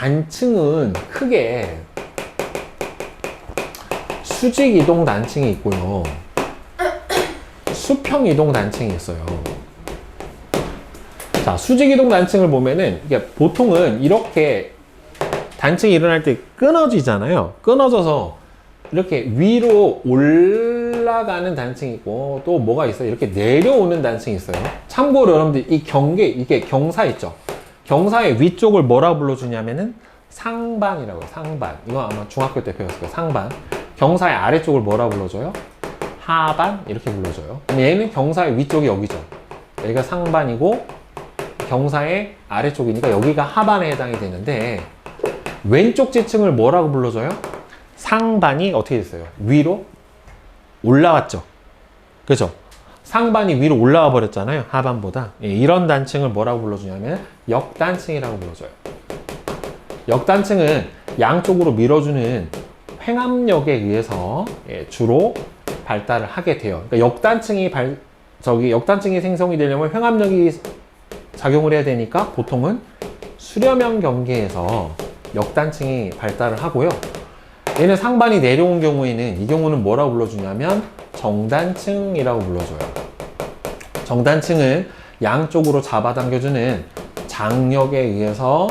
단층은 크게 수직 이동 단층이 있고요. 수평 이동 단층이 있어요. 자, 수직 이동 단층을 보면은 이게 보통은 이렇게 단층이 일어날 때 끊어지잖아요. 끊어져서 이렇게 위로 올라가는 단층이 있고 또 뭐가 있어요? 이렇게 내려오는 단층이 있어요. 참고로 여러분들 이 경계 이게 경사 있죠. 경사의 위쪽을 뭐라 불러주냐면은 상반이라고 해요. 상반. 이거 아마 중학교 때 배웠을 거예요. 상반. 경사의 아래쪽을 뭐라 불러줘요? 하반 이렇게 불러줘요. 얘는 경사의 위쪽이 여기죠. 여기가 상반이고 경사의 아래쪽이니까 여기가 하반에 해당이 되는데 왼쪽 지층을 뭐라고 불러줘요? 상반이 어떻게 됐어요? 위로 올라왔죠. 그죠? 상반이 위로 올라와 버렸잖아요. 하반보다. 예, 이런 단층을 뭐라고 불러주냐면 역단층이라고 불러줘요. 역단층은 양쪽으로 밀어주는 횡압력에 의해서 예, 주로 발달을 하게 돼요. 그러니까 역단층이 발, 저기 역단층이 생성이 되려면 횡압력이 작용을 해야 되니까 보통은 수렴형 경계에서 역단층이 발달을 하고요. 얘는 상반이 내려온 경우에는 이 경우는 뭐라고 불러주냐면 정단층이라고 불러줘요. 정단층은 양쪽으로 잡아당겨주는 장력에 의해서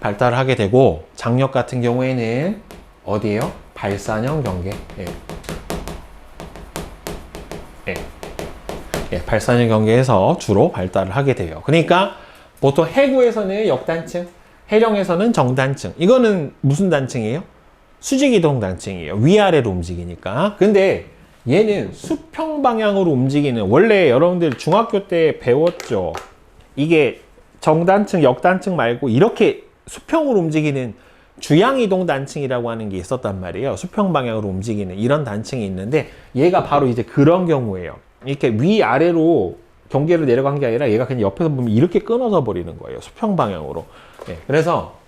발달을 하게 되고 장력 같은 경우에는 어디에요? 발산형 경계. 예. 예. 예, 발산형 경계에서 주로 발달을 하게 돼요. 그러니까 보통 해구에서는 역단층, 해령에서는 정단층. 이거는 무슨 단층이에요? 수직이동 단층이에요. 위아래로 움직이니까. 근데 얘는 수평 방향으로 움직이는 원래 여러분들 중학교 때 배웠죠. 이게 정단층, 역단층 말고 이렇게 수평으로 움직이는 주양이동 단층이라고 하는 게 있었단 말이에요. 수평 방향으로 움직이는 이런 단층이 있는데 얘가 바로 이제 그런 경우예요. 이렇게 위아래로 경계를 내려간 게 아니라 얘가 그냥 옆에서 보면 이렇게 끊어져 버리는 거예요. 수평 방향으로. 예, 그래서